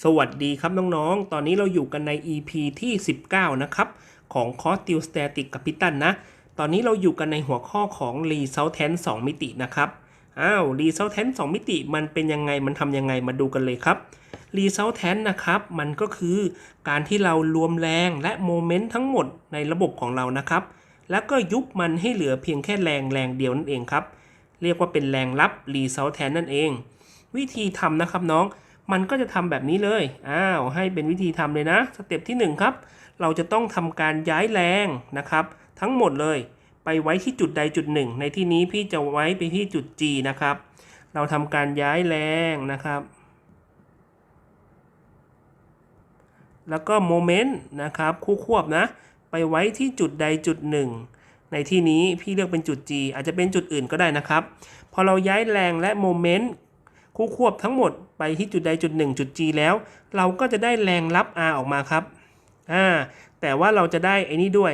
สวัสดีครับน้องๆ ตอนนี้เราอยู่กันใน EP ที่ 19 นะครับ ของคอร์สติวสเตติกกับพิตันนะ ตอนนี้เราอยู่กันในหัวข้อของ r e s u l t a n t 2มิตินะครับ อ้าว r e s u l t a n t 2มิติมันเป็นยังไง มันทำยังไง มาดูกันเลยครับ r e s u l t a n t นะครับ มันก็คือการที่เรารวมแรงและโมเมนต์ทั้งหมดในระบบของเรานะครับ แล้วก็ยุบมันให้เหลือเพียงแค่แรงแรงเดียวนั่นเองครับ เรียกว่าเป็นแรงรับ r e s u l t a n t นั่นเอง วิธีทำนะครับน้อง มันก็จะทำแบบนี้เลย อ้าว ให้เป็นวิธีทำเลยนะ สเต็ปที่1ครับ เราจะต้องทำการย้ายแรงนะครับ ทั้งหมดเลย ไปไว้ที่จุดใดจุดหนึ่ง ในที่นี้พี่จะไว้ไปที่จุด G นะครับ เราทำการย้ายแรงนะครับ แล้วก็โมเมนต์นะครับ คู่ควบนะ ไปไว้ที่จุดใดจุดหนึ่ง ในที่นี้พี่เลือกเป็นจุด G อาจจะเป็นจุดอื่นก็ได้นะครับ พอเราย้ายแรงและโมเมนต์ คู่ควบทั้งหมดไปที่จุดใดจุดหนึ่งจุด G แล้ว เราก็จะได้แรงรับ R ออกมาครับอ่าแต่ว่าเราจะได้ไอ้นี่ด้วย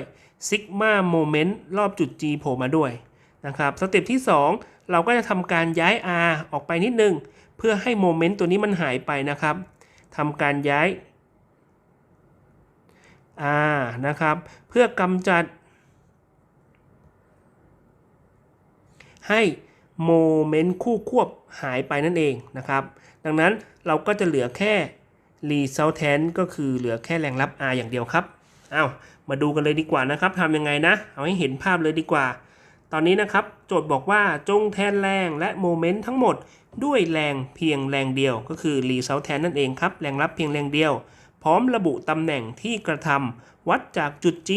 ซิกมาโมเมนต์รอบจุด G โผล่มาด้วยนะครับสเต็ปที่ 2 เราก็จะทำการย้าย R ออกไปนิดนึง เพื่อให้โมเมนต์ตัวนี้มันหายไปนะครับทำการย้าย R นะครับ เพื่อกำจัดให้ โมเมนต์คู่ควบหายไปนั่นเองนะครับ ดังนั้นเราก็จะเหลือแค่ resultant ก็คือเหลือแค่แรงรับ R อย่างเดียวครับเอามาดูกันเลยดีกว่านะครับทำยังไงนะ เอาให้เห็นภาพเลยดีกว่า ตอนนี้นะครับ โจทย์บอกว่าจงแทนแรงและโมเมนต์ทั้งหมดด้วยแรงเพียงแรงเดียว ก็คือ resultant นั่นเองครับ แรงรับเพียงแรงเดียว พร้อมระบุตำแหน่งที่กระทำวัดจากจุด G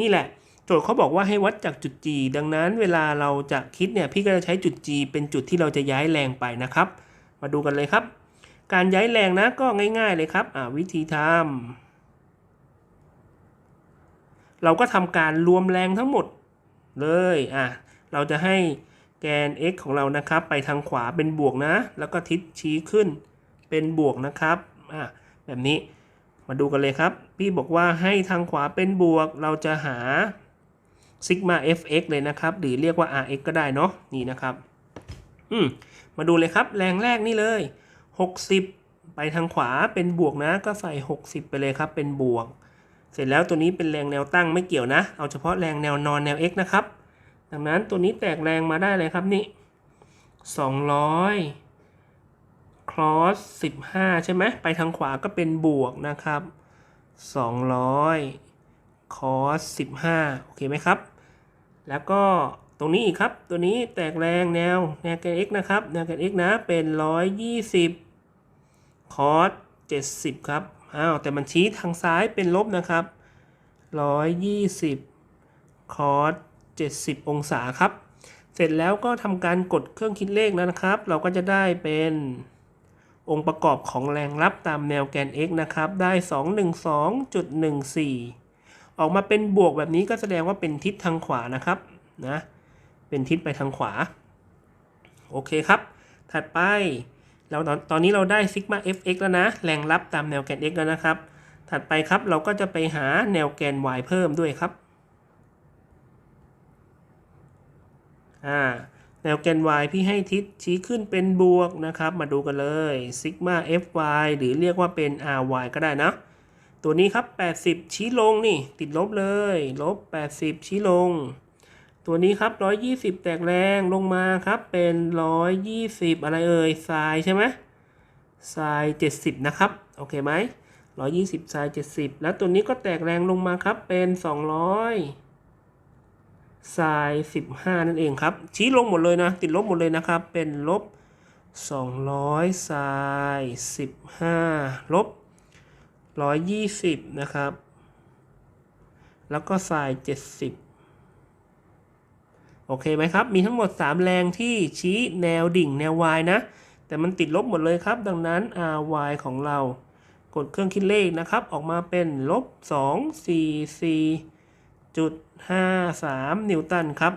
นี่แหละ โจทย์เขาบอกว่าให้วัดจากจุด G ดังนั้นเวลาเราจะคิดเนี่ยพี่ก็จะใช้จุด G เป็นจุดที่เราจะย้ายแรงไปนะครับ มาดูกันเลยครับ การย้ายแรงนะก็ง่าย ๆเลยครับวิธีทำเราก็ทำการรวมแรงทั้งหมดเลยอะเราจะให้แกน x ของเรานะครับ ไปทางขวาเป็นบวกนะ แล้วก็ทิศชี้ขึ้นเป็นบวกนะครับอะแบบนี้มาดูกันเลยครับ พี่บอกว่าให้ทางขวาเป็นบวก เราจะหา ซิกมา fx เลยนะครับ หรือเรียกว่า rx ก็ได้เนาะนี่นะครับอืมมาดูเลยครับ แรงแรกนี่เลย 60 ไปทางขวาเป็นบวกนะ ก็ใส่ 60 ไปเลยครับ เป็นบวก เสร็จแล้วตัวนี้เป็นแรงแนวตั้งไม่เกี่ยวนะ เอาเฉพาะแรงแนวนอนแนว x นะครับ ดังนั้นตัวนี้แตกแรงมาได้เลยครับนี่ 200 cross 15 ใช่ไหมไปทางขวาก็เป็นบวกนะครับ 200 cos 15 โอเคไหมครับ แล้วก็ตรงนี้อีกครับ ตัวนี้แตกแรงแนวแนวแกน x นะครับ แนวแกน x นะ เป็น 120 cos 70 ครับ อ้าว แต่มันชี้ทางซ้ายเป็นลบนะครับ 120 cos 70 องศาครับ เสร็จแล้วก็ทำการกดเครื่องคิดเลขแล้วนะครับ เราก็จะได้เป็นองค์ประกอบของแรงรับตามแนวแกน x นะครับ ได้ 212.14 ออกมาเป็นบวกแบบนี้ก็แสดงว่าเป็นทิศทางขวานะครับนะเป็นทิศไปทางขวา โอเคครับ ถัดไปเราตอนตอนนี้เราได้ซิกมา fx แล้วนะ แรงรับตามแนวแกน x แล้วนะครับ ถัดไปครับเราก็จะไปหาแนวแกน y เพิ่มด้วยครับอ่าแนวแกน y พี่ให้ทิศชี้ขึ้นเป็นบวกนะครับ มาดูกันเลยซิกมา fy หรือเรียกว่าเป็น ry ก็ได้นะ ตัวนี้ครับ 80 ชี้ลงนี่ ติดลบเลย ลบ 80 ชี้ลง ตัวนี้ครับ 120 แตกแรงลงมาครับ เป็น 120 อะไรเอ่ยทรายใช่ไหมทราย 70 นะครับ โอเคไหม120ทราย 70 แล้วตัวนี้ก็แตกแรงลงมาครับ เป็น 200ทราย 15 นั่นเองครับ ชี้ลงหมดเลยนะ ติดลบหมดเลยนะครับ เป็นลบ 200ทราย 15 ลบ 120 นะครับ แล้วก็ทราย 70 โอเคไหมครับ มีทั้งหมด 3 แรงที่ชี้แนวดิ่งแนว y นะ แต่มันติดลบหมดเลยครับ ดังนั้น ry ของเรา กดเครื่องคิดเลขนะครับ ออกมาเป็นลบ 244.53 นิวตันครับ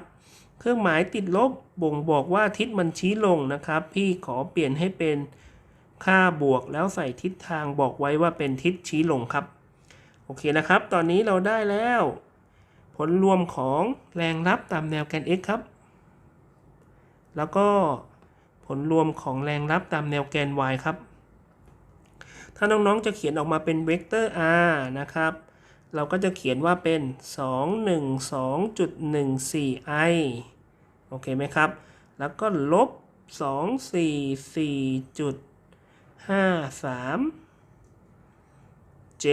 เครื่องหมายติดลบบ่งบอกว่าทิศมันชี้ลงนะครับ พี่ขอเปลี่ยนให้เป็น ค่าบวกแล้วใส่ทิศทางบอกไว้ว่าเป็นทิศชี้ลงครับ โอเคนะครับ ตอนนี้เราได้แล้ว ผลรวมของแรงรับตามแนวแกน x ครับ แล้วก็ผลรวมของแรงรับตามแนวแกน y ครับ ถ้าน้องๆจะเขียนออกมาเป็นเวกเตอร์ r นะครับ เราก็จะเขียนว่าเป็น 212.14i โอเคไหมครับ แล้วก็ลบ 53 j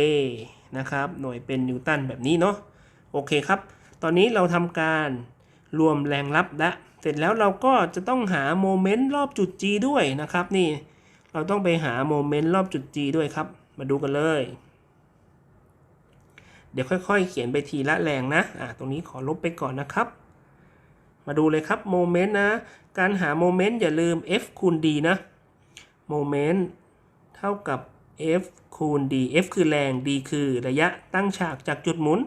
นะครับ หน่วยเป็นนิวตันแบบนี้เนาะ โอเคครับ ตอนนี้เราทำการรวมแรงรับละ เสร็จแล้วเราก็จะต้องหาโมเมนต์รอบจุด G ด้วยนะครับ นี่ เราต้องไปหาโมเมนต์รอบจุด G ด้วยครับ มาดูกันเลย เดี๋ยวค่อยๆ เขียนไปทีละแรงนะ อะ ตรงนี้ขอลบไปก่อนนะครับ มาดูเลยครับโมเมนต์นะ การหาโมเมนต์อย่าลืม F คูณ D นะ โมเมนต์ เท่ากับ F คูณ D F คือแรง D คือระยะตั้งฉากจากจุดหมุน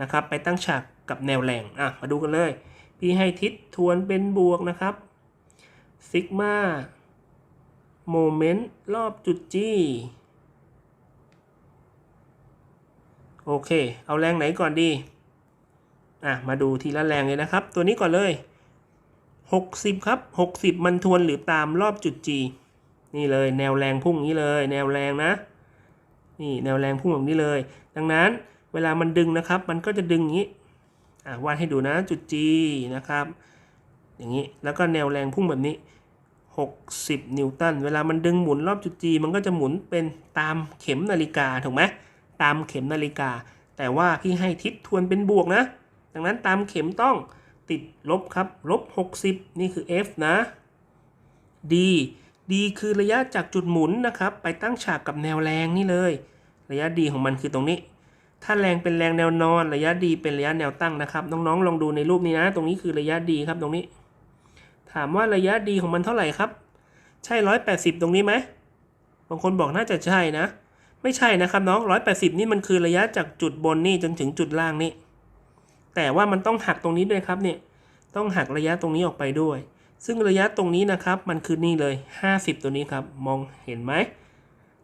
นะครับ ไปตั้งฉากกับแนวแรงอะมาดูกันเลย พี่ให้ทิศทวนเป็นบวกนะครับซิกมาโมเมนต์รอบจุด G โอเค เอาแรงไหนก่อนดี อะ มาดูทีละแรงเลยนะครับ ตัวนี้ก่อนเลย 60 ครับ 60 มันทวนหรือตามรอบจุด G นี่เลยแนวแรงพุ่งนี้เลย แนวแรงนะ นี่แนวแรงพุ่งแบบนี้เลย ดังนั้นเวลามันดึงนะครับ มันก็จะดึงอย่างนี้อะวาดให้ดูนะจุด G นะครับ อย่างนี้แล้วก็แนวแรงพุ่งแบบนี้ 60 นิวตันเวลามันดึงหมุนรอบจุด G มันก็จะหมุนเป็นตามเข็มนาฬิกาถูกไหมตามเข็มนาฬิกา แต่ว่าพี่ให้ทิศทวนเป็นบวกนะ ดังนั้นตามเข็มต้องติดลบครับลบ 60 นี่คือ F นะ D D คือระยะจากจุดหมุนนะครับ ไปตั้งฉากกับแนวแรงนี่เลย ระยะ D ของมันคือตรงนี้ ถ้าแรงเป็นแรงแนวนอน ระยะ D เป็นระยะแนวตั้งนะครับ น้องๆ ลองดูในรูปนี้นะ ตรงนี้คือระยะ D ครับตรงนี้ ถามว่าระยะ D ของมันเท่าไหร่ครับ ใช่ 180 ตรงนี้ไหมบางคนบอกน่าจะใช่นะ ไม่ใช่นะครับน้อง 180 นี่มันคือระยะจากจุดบนนี่จนถึงจุดล่างนี่แต่ว่ามันต้องหักตรงนี้ด้วยครับเนี่ยต้องหักระยะตรงนี้ออกไปด้วย ซึ่งระยะตรงนี้นะครับมันคือนี่เลย 50 ตัวนี้ครับ มองเห็นไหม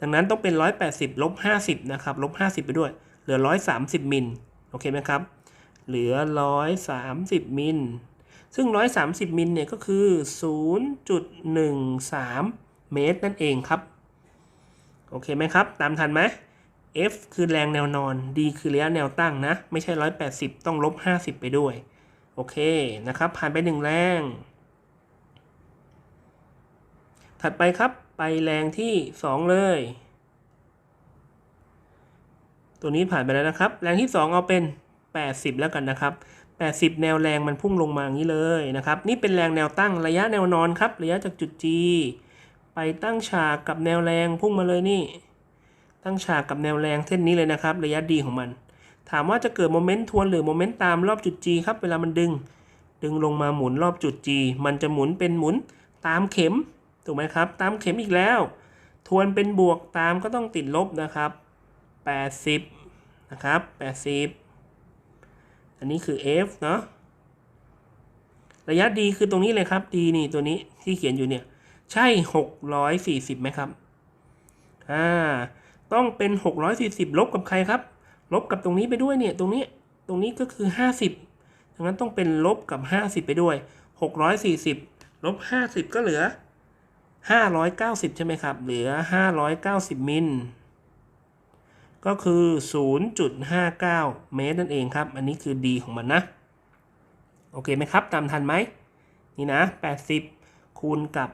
ดังนั้นต้องเป็น 180ลบ50 นะครับลบ50 ไปด้วย เหลือ 130 มิล โอเคไหมครับ เหลือ 130 มิล ซึ่ง 130 มิลเนี่ยก็คือ 0.13 เมตรนั่นเองครับ โอเคไหมครับ ตามทันไหม F คือแรงแนวนอน D คือระยะแนวตั้งนะ ไม่ใช่ 180 ต้องลบ 50 ไปด้วย โอเคนะครับ ผ่านไปหนึ่งแรง ถัดไปครับไปแรงที่ 2 เลย ตัวนี้ผ่านไปแล้วนะครับ แรงที่ 2 เอาเป็น 80 แล้วกันนะครับ 80 แนวแรงมันพุ่งลงมาอย่างนี้เลยนะครับ นี่เป็นแรงแนวตั้งระยะแนวนอนครับ ระยะจากจุด G ไปตั้งฉากกับแนวแรงพุ่งมาเลยนี่ ตั้งฉากกับแนวแรงเส้นนี้เลยนะครับ ระยะ D ของมัน ถามว่าจะเกิดโมเมนต์ทวนหรือโมเมนต์ตามรอบจุด G ครับ เวลามันดึง ดึงลงมาหมุนรอบจุด G มันจะหมุนเป็นหมุนตามเข็ม ถูกไหมครับ ตามเข็มอีกแล้ว ทวนเป็นบวกตามก็ต้องติดลบนะครับ 80 นะครับ 80 อันนี้คือ F เนาะระยะ D คือตรงนี้เลยครับ D นี่ตัวนี้ที่เขียนอยู่เนี่ย ใช่ 640ไหมครับอ่าต้องเป็น 640 ลบกับใครครับ ลบกับตรงนี้ไปด้วยเนี่ยตรงนี้ตรงนี้ก็คือ 50ดังนั้นต้องเป็นลบกับ 50 ไปด้วย 640 ลบ 50 ก็เหลือ 590 ใช่ไหมครับ เหลือ 590 มิล ก็คือ 0.59 เมตรนั่นเองครับ อันนี้คือ D ของมันนะ โอเคไหมครับ ตามทันไหม นี่นะ 80 คูณกับ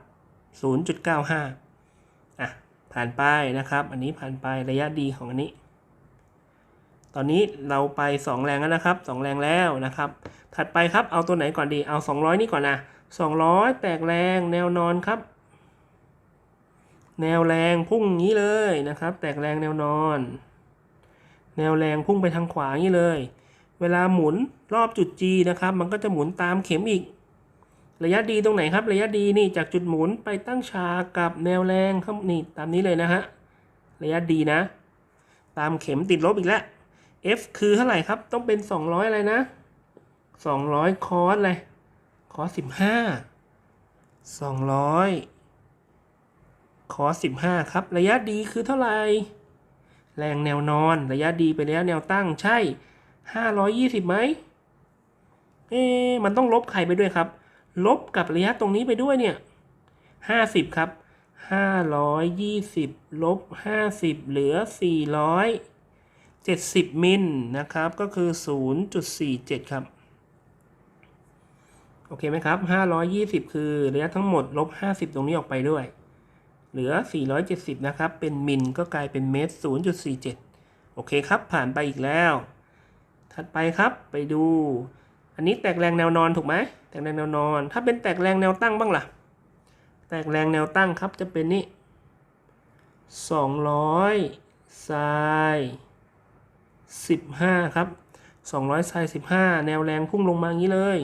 0.95 อะ ผ่านไปนะครับ อันนี้ผ่านไประยะ D ของอันนี้ ตอนนี้เราไป 2 แรงแล้วนะครับ 2 แรงแล้วนะครับ ถัดไปครับ เอาตัวไหนก่อนดี เอา 200 นี่ก่อนนะ200 แตกแรง แนวนอนครับ แนวแรงพุ่งอย่างนี้เลยนะครับ แตกแรงแนวนอน แนวแรงพุ่งไปทางขวาอย่างนี้เลย เวลาหมุนรอบจุด G นะครับ มันก็จะหมุนตามเข็มอีก ระยะดีตรงไหนครับ ระยะดีนี่จากจุดหมุนไปตั้งฉากกับแนวแรงครับนี่ตามนี้เลยนะฮะ ระยะดีนะ ตามเข็มติดลบอีกแล้ว F คือเท่าไหร่ครับ ต้องเป็น 200 อะไรนะ 200 คอสอะไรคอส15 200 คอส15 ครับ ระยะดีคือเท่าไหร่ แรงแนวนอน ระยะดีไปแล้วแนวตั้งใช่ 520ไหมเอ๊มันต้องลบใครไปด้วยครับ ลบกับระยะตรงนี้ไปด้วยเนี่ย 50 ครับห้าร้อยยี่สิบลบห้าสิบเหลือสี่ร้อยเจ็ดสิบมิลนะครับ ก็คือศูนย์จุดสี่เจ็ดครับโอเคไหมครับห้าร้อยยี่สิบคือระยะทั้งหมด ลบห้าสิบตรงนี้ออกไปด้วย เหลือ 470 นะครับ เป็นมิลก็กลายเป็นเมตร 0.47 โอเคครับ ผ่านไปอีกแล้ว ถัดไปครับไปดู อันนี้แตกแรงแนวนอนถูกไหม แตกแรงแนวนอน ถ้าเป็นแตกแรงแนวตั้งบ้างล่ะ แตกแรงแนวตั้งครับจะเป็นนี่200ไซน์15 ครับ 200ไซน์15 แนวแรงพุ่งลงมาอย่างนี้เลย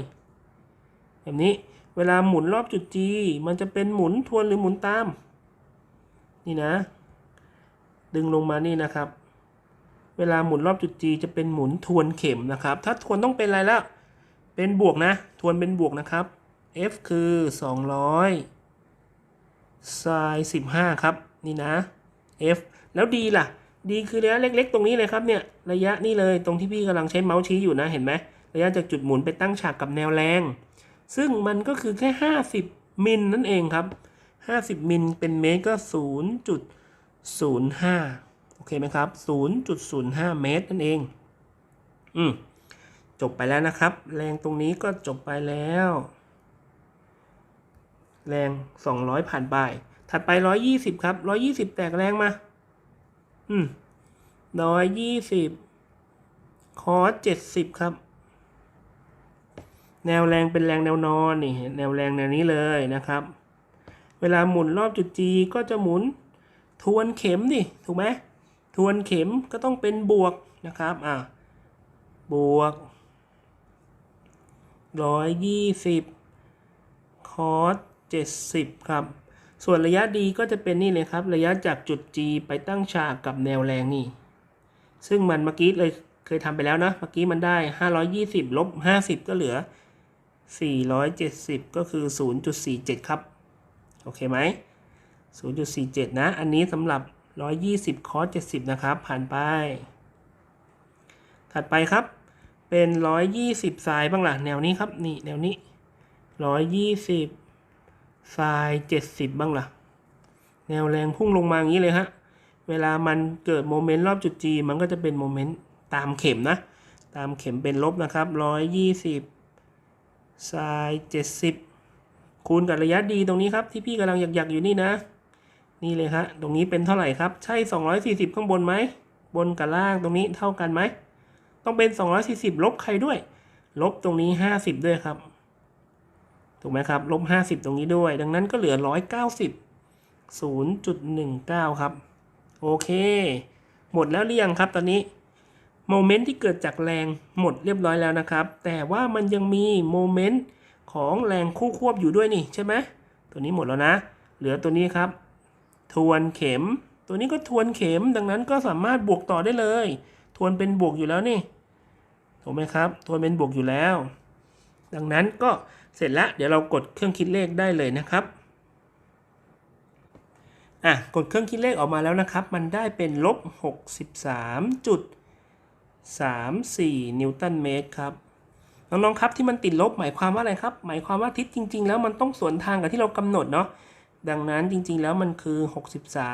แบบนี้ เวลาหมุนรอบจุด G มันจะเป็นหมุนทวนหรือหมุนตาม นี่นะ ดึงลงมานี่นะครับ เวลาหมุนรอบจุด G จะเป็นหมุนทวนเข็มนะครับ ถ้าทวนต้องเป็นอะไรแล้วเป็นบวกนะ ทวนเป็นบวกนะครับ F คือ 200ไซน์15 ครับ นี่นะ F แล้ว D ล่ะ D คือระยะเล็กๆ ตรงนี้เลยครับเนี่ย ระยะนี่เลยตรงที่พี่กำลังใช้เมาส์ชี้อยู่นะ เห็นไหมระยะจากจุดหมุนไปตั้งฉากกับแนวแรง ซึ่งมันก็คือแค่ 50 มิลนั่นเองครับ 50 มิลเป็นเมตรก็ 0.05 โอเคไหมครับ 0.05 เมตรนั่นเอง อืม จบไปแล้วนะครับ แรงตรงนี้ก็จบไปแล้ว แรง 200 ผ่านไป ถัดไป 120 ครับ 120 แตกแรงมา อืม120คอส70ครับ แนวแรงเป็นแรงแนวนอนนี่ แนวแรงแนวนี้เลยนะครับ เวลาหมุนรอบจุด G ก็จะหมุนทวนเข็มดิถูกไหมทวนเข็มก็ต้องเป็นบวกนะครับอะบวกร้อยยี่สิบคอสเจ็ดสิบครับ ส่วนระยะดีก็จะเป็นนี่เลยครับ ระยะจากจุด G ไปตั้งฉากกับแนวแรงนี่ ซึ่งมันเมื่อกี้เลยเคยทำไปแล้วนะ เมื่อกี้มันได้520ลบ50ก็เหลือ470ก็คือ0.47ครับ อเคไหม0.47 นะ อันนี้สำหรับ 120 คอส70 นะครับ ผ่านไป ถัดไปครับ เป็น 120ทรายบ้างล่ะ แนวนี้ครับ นี่ แนวนี้ 120ทราย70 บ้างล่ะ แนวแรงพุ่งลงมาอย่างนี้เลยฮะ เวลามันเกิดโมเมนต์รอบจุด G มันก็จะเป็นโมเมนต์ตามเข็มนะ ตามเข็มเป็นลบนะครับ 120ทราย70 คูณกับระยะดีตรงนี้ครับที่พี่กำลังอยากๆอยู่นี่นะ นี่เลยครับตรงนี้เป็นเท่าไหร่ครับ ใช่ 240 ข้างบนไหม บนกับล่างตรงนี้เท่ากันไหม ต้องเป็น 240 ลบใครด้วย ลบตรงนี้ 50 ด้วยครับ ถูกไหมครับลบ 50 ตรงนี้ด้วย ดังนั้นก็เหลือ 190 0.19 ครับ โอเค หมดแล้วหรือยังครับตอนนี้โมเมนต์ที่เกิดจากแรงหมดเรียบร้อยแล้วนะครับ แต่ว่ามันยังมีโมเมนต์ ของแรงคู่ควบอยู่ด้วยนี่ใช่ไหมตัวนี้หมดแล้วนะ เหลือตัวนี้ครับ ทวนเข็ม ตัวนี้ก็ทวนเข็มดังนั้นก็สามารถบวกต่อได้เลย ทวนเป็นบวกอยู่แล้วนี่ถูกไหมครับ ทวนเป็นบวกอยู่แล้ว ดังนั้นก็เสร็จแล้วเดี๋ยวเรากดเครื่องคิดเลขได้เลยนะครับอะกดเครื่องคิดเลขออกมาแล้วนะครับ มันได้เป็นลบ 63.34 นิวตันเมตรครับ น้องๆครับที่มันติดลบหมายความว่าอะไรครับ หมายความว่าทิศจริง ๆ แล้วมันต้องสวนทางกับที่เรากำหนดเนาะดังนั้นจริง ๆ แล้วมันคือ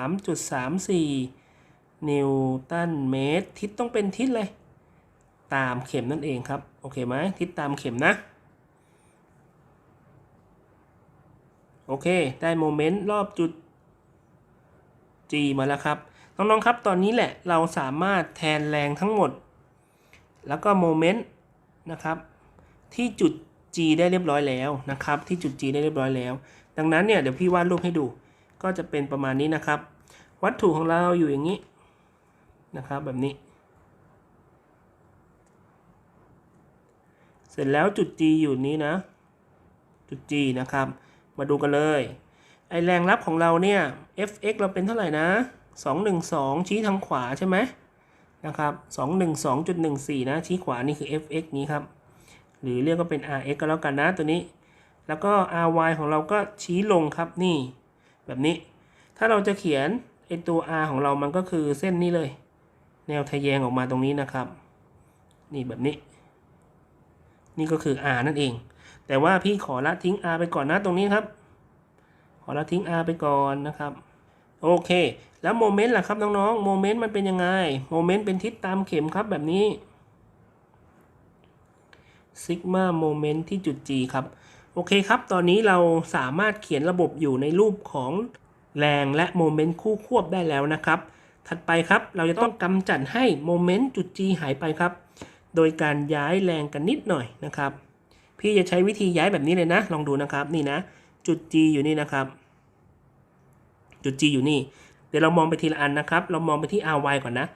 63.34 นิวตันเมตร ทิศต้องเป็นทิศเลย ตามเข็มนั่นเองครับ โอเคไหมทิศตามเข็มนะ โอเค ได้โมเมนต์รอบจุด G มาแล้วครับ น้อง ๆ ครับตอนนี้แหละเราสามารถแทนแรงทั้งหมด แล้วก็โมเมนต์นะครับ ที่จุด G ได้เรียบร้อยแล้วนะครับ ที่จุด G ได้เรียบร้อยแล้ว ดังนั้นเนี่ยเดี๋ยวพี่วาดรูปให้ดู ก็จะเป็นประมาณนี้นะครับ วัตถุของเราอยู่อย่างนี้นะครับแบบนี้ เสร็จแล้วจุด G อยู่นี้นะ จุด G นะครับ มาดูกันเลย ไอแรงรับของเราเนี่ย fx เราเป็นเท่าไหร่นะ 212 ชี้ทางขวาใช่ไหมนะครับ 212.14 นะ ชี้ขวานี่คือ fx นี้ครับ หรือเรียกว่าเป็น rx ก็แล้วกันนะตัวนี้ แล้วก็ ry ของเราก็ชี้ลงครับนี่ แบบนี้ ถ้าเราจะเขียนไอตัว r ของเรามันก็คือเส้นนี้เลย แนวทะแยงออกมาตรงนี้นะครับ นี่แบบนี้ นี่ก็คือ r นั่นเอง แต่ว่าพี่ขอละทิ้ง r ไปก่อนนะตรงนี้ครับ ขอเราทิ้ง r ไปก่อนนะครับโอเค แล้วโมเมนต์ล่ะครับน้องๆ โมเมนต์มันเป็นยังไง โมเมนต์เป็นทิศตามเข็มครับแบบนี้ ซิกมาโมเมนต์ที่จุด G ครับ โอเคครับ ตอนนี้เราสามารถเขียนระบบอยู่ในรูปของแรงและโมเมนต์คู่ควบได้แล้วนะครับ ถัดไปครับ เราจะต้องกำจัดให้โมเมนต์จุด G หายไปครับ โดยการย้ายแรงกันนิดหน่อยนะครับ พี่จะใช้วิธีย้ายแบบนี้เลยนะ ลองดูนะครับ นี่นะ จุด G อยู่นี่นะครับ จุด G อยู่นี่ เดี๋ยวเรามองไปทีละอันนะครับ เรามองไปที่ RY ก่อนนะ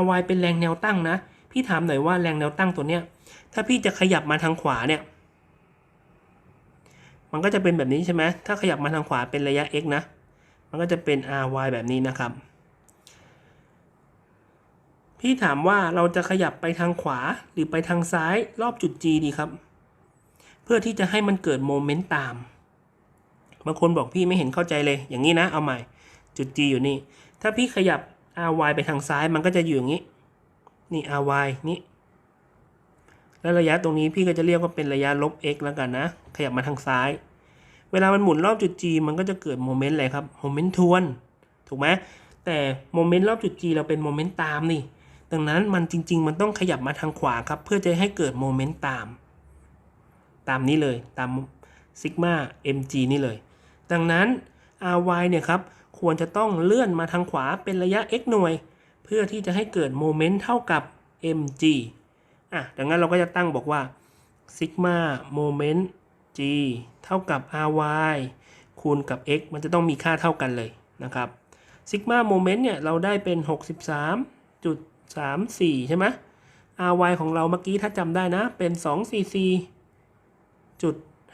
RY เป็นแรงแนวตั้งนะ พี่ถามหน่อยว่าแรงแนวตั้งตัวเนี้ย ถ้าพี่จะขยับมาทางขวาเนี่ย มันก็จะเป็นแบบนี้ใช่ไหมถ้าขยับมาทางขวาเป็นระยะ x นะ มันก็จะเป็น ry แบบนี้นะครับ พี่ถามว่าเราจะขยับไปทางขวาหรือไปทางซ้ายรอบจุด G ดีครับ เพื่อที่จะให้มันเกิดโมเมนต์ตาม บางคนบอกพี่ไม่เห็นเข้าใจเลย อย่างนี้นะ เอาใหม่ จุด G อยู่นี่ ถ้าพี่ขยับ ry ไปทางซ้ายมันก็จะอยู่อย่างนี้ นี่ ry นี่ แล้วระยะตรงนี้พี่ก็จะเรียกว่าเป็นระยะลบ x แล้วกันนะ ขยับมาทางซ้าย เวลามันหมุนรอบจุด G มันก็จะเกิดโมเมนต์อะไรครับ โมเมนต์ทวน ถูกไหมแต่โมเมนต์รอบจุด G เราเป็นโมเมนต์ตามนี่ ดังนั้นมันจริง ๆ มันต้องขยับมาทางขวาครับ เพื่อจะให้เกิดโมเมนต์ตาม ตามนี้เลย ตามซิกมา mg นี่เลย ดังนั้น ry เนี่ยครับ ควรจะต้องเลื่อนมาทางขวาเป็นระยะ x หน่วย เพื่อที่จะให้เกิดโมเมนต์เท่ากับ mg อะดังนั้นเราก็จะตั้งบอกว่า sigma moment g เท่ากับ ry คูณกับ x มันจะต้องมีค่าเท่ากันเลยนะครับ sigma moment เนี่ยเราได้เป็น 63.34 ใช่ไหม ry ของเราเมื่อกี้ถ้าจำได้นะเป็น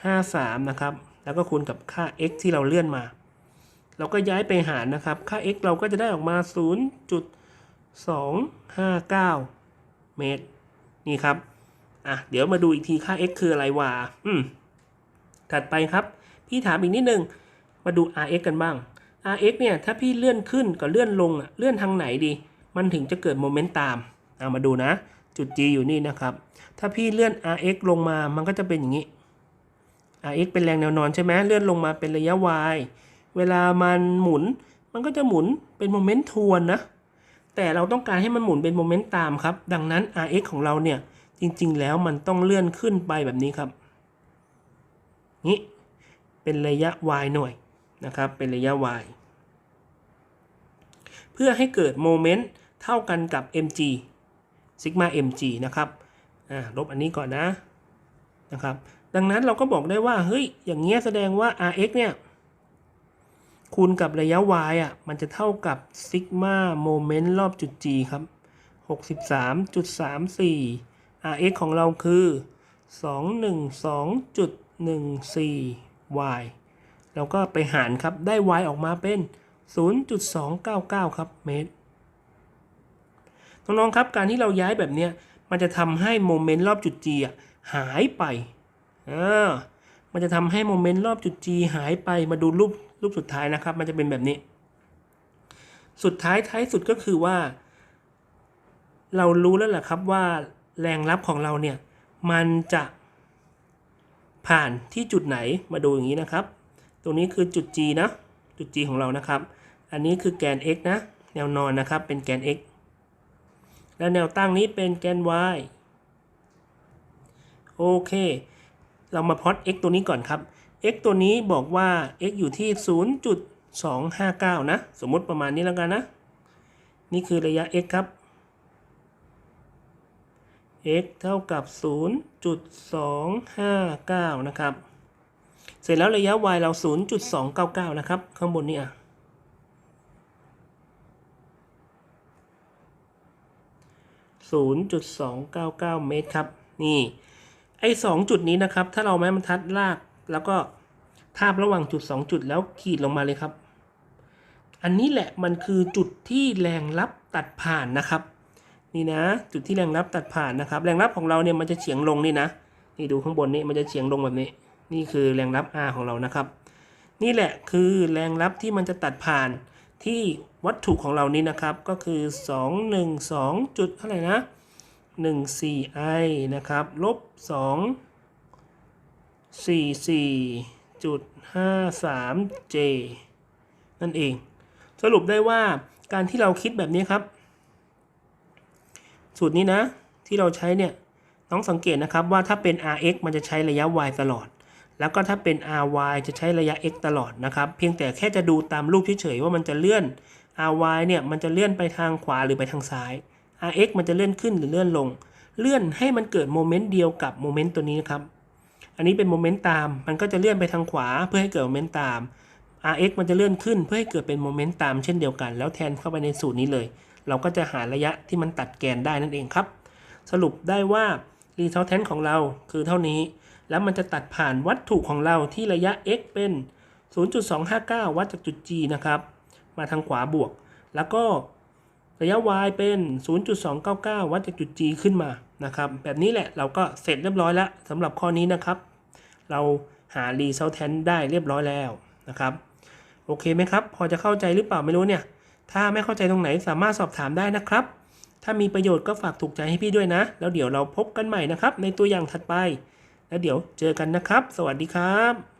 244.53 นะครับ แล้วก็คูณกับค่า x ที่เราเลื่อนมา เราก็ย้ายไปหารนะครับ ค่า x เราก็จะได้ออกมา 0.259 เมตร นี่ครับ อะ เดี๋ยวมาดูอีกทีค่า x คืออะไรวะอืม ถัดไปครับ พี่ถามอีกนิดนึง มาดู rx กันบ้าง rx เนี่ย ถ้าพี่เลื่อนขึ้นกับเลื่อนลงอะ เลื่อนทางไหนดี มันถึงจะเกิดโมเมนต์ตาม เอามาดูนะ จุด G อยู่นี่นะครับ ถ้าพี่เลื่อน rx ลงมา มันก็จะเป็นอย่างนี้ rx เป็นแรงแนวนอนใช่ไหมเลื่อนลงมาเป็นระยะ y เวลามันหมุน มันก็จะหมุนเป็นโมเมนต์ทวนนะ แต่เราต้องการให้มันหมุนเป็นโมเมนต์ตามครับ ดังนั้น rx ของเราเนี่ย จริงๆ แล้วมันต้องเลื่อนขึ้นไปแบบนี้ครับ นี้ เป็นระยะ y หน่วยนะครับ เป็นระยะ y เพื่อให้เกิดโมเมนต์เท่ากันกับ mg ซิกมา mg นะครับ อ่า ลบอันนี้ก่อนนะ นะครับ ดังนั้นเราก็บอกได้ว่า เฮ้ย อย่างเงี้ยแสดงว่า rx เนี่ย คูณกับระยะ y อะ มันจะเท่ากับซิกมาโมเมนต์รอบจุด g ครับ 63.34 rx ของเราคือ 212.14 y แล้วก็ไปหารครับ ได้ y ออกมาเป็น 0.299 ครับเมตร น้อง ๆ ครับ การที่เราย้ายแบบเนี้ย มันจะทำให้โมเมนต์รอบจุด G อะ หายไปอ่ามันจะทำให้โมเมนต์รอบจุด G หายไป มาดูรูป รูปสุดท้ายนะครับ มันจะเป็นแบบนี้ สุดท้ายท้ายสุดก็คือว่า เรารู้แล้วแหละครับว่าแรงรับของเราเนี่ย มันจะผ่านที่จุดไหนมาดูอย่างนี้นะครับ ตรงนี้คือจุด G นะ จุด G ของเรานะครับ อันนี้คือแกน x นะ แนวนอนนะครับ เป็นแกน x และแนวตั้งนี้เป็นแกน y โอเค เรามาพอต x ตัวนี้ก่อนครับ x ตัวนี้บอกว่า x อยู่ที่ 0.259 นะ สมมติประมาณนี้แล้วกันนะ นี่คือระยะ x ครับ x เท่ากับ 0.259 นะครับ เสร็จแล้วระยะ y เรา 0.299 นะครับ ข้างบนนี่อะ0.299 เมตรครับ นี่ ไอ้สองจุดนี้นะครับ ถ้าเราไม้บรรทัดลาก แล้วก็ทาบระหว่างจุด 2 จุดแล้วขีดลงมาเลยครับ อันนี้แหละมันคือจุดที่แรงรับตัดผ่านนะครับ นี่นะ จุดที่แรงรับตัดผ่านนะครับ แรงรับของเราเนี่ยมันจะเฉียงลงนี่นะ นี่ดูข้างบนนี้มันจะเฉียงลงแบบนี้ นี่คือแรงรับ R ของเรานะครับ นี่แหละคือแรงรับที่มันจะตัดผ่านที่วัตถุของเรานี้นะครับ ก็คือ 212จุดเท่าไหร่นะ 14i นะครับ ลบ 2 44.53j นั่นเอง สรุปได้ว่าการที่เราคิดแบบนี้ครับ สูตรนี้นะ ที่เราใช้เนี่ยน้องสังเกตนะครับว่าถ้าเป็น rx มันจะใช้ระยะ y ตลอด แล้วก็ถ้าเป็น ry จะใช้ระยะ x ตลอดนะครับ เพียงแต่แค่จะดูตามรูปเฉยๆว่ามันจะเลื่อน ry เนี่ยมันจะเลื่อนไปทางขวาหรือไปทางซ้าย rx มันจะเลื่อนขึ้นหรือเลื่อนลง เลื่อนให้มันเกิดโมเมนต์เดียวกับโมเมนต์ตัวนี้นะครับ อันนี้เป็นโมเมนต์ตาม มันก็จะเลื่อนไปทางขวาเพื่อให้เกิดโมเมนต์ตาม rx มันจะเลื่อนขึ้นเพื่อให้เกิดเป็นโมเมนต์ตามเช่นเดียวกัน แล้วแทนเข้าไปในสูตรนี้เลย เราก็จะหาระยะที่มันตัดแกนได้นั่นเองครับ สรุปได้ว่า resultant ของเราคือเท่านี้ แล้วมันจะตัดผ่านวัตถุของเราที่ระยะ x เป็น 0.259 วัดจากจุด g นะครับ มาทางขวาบวก แล้วก็ระยะ y เป็น 0.299 วัดจากจุด g ขึ้นมา นะครับ แบบนี้แหละเราก็เสร็จเรียบร้อยแล้วสำหรับข้อนี้นะครับ เราหา resultant ได้เรียบร้อยแล้วนะครับ โอเคไหมครับ พอจะเข้าใจหรือเปล่าไม่รู้เนี่ย ถ้าไม่เข้าใจตรงไหนสามารถสอบถามได้นะครับ ถ้ามีประโยชน์ก็ฝากถูกใจให้พี่ด้วยนะ แล้วเดี๋ยวเราพบกันใหม่นะครับ ในตัวอย่างถัดไป แล้วเดี๋ยวเจอกันนะครับ สวัสดีครับ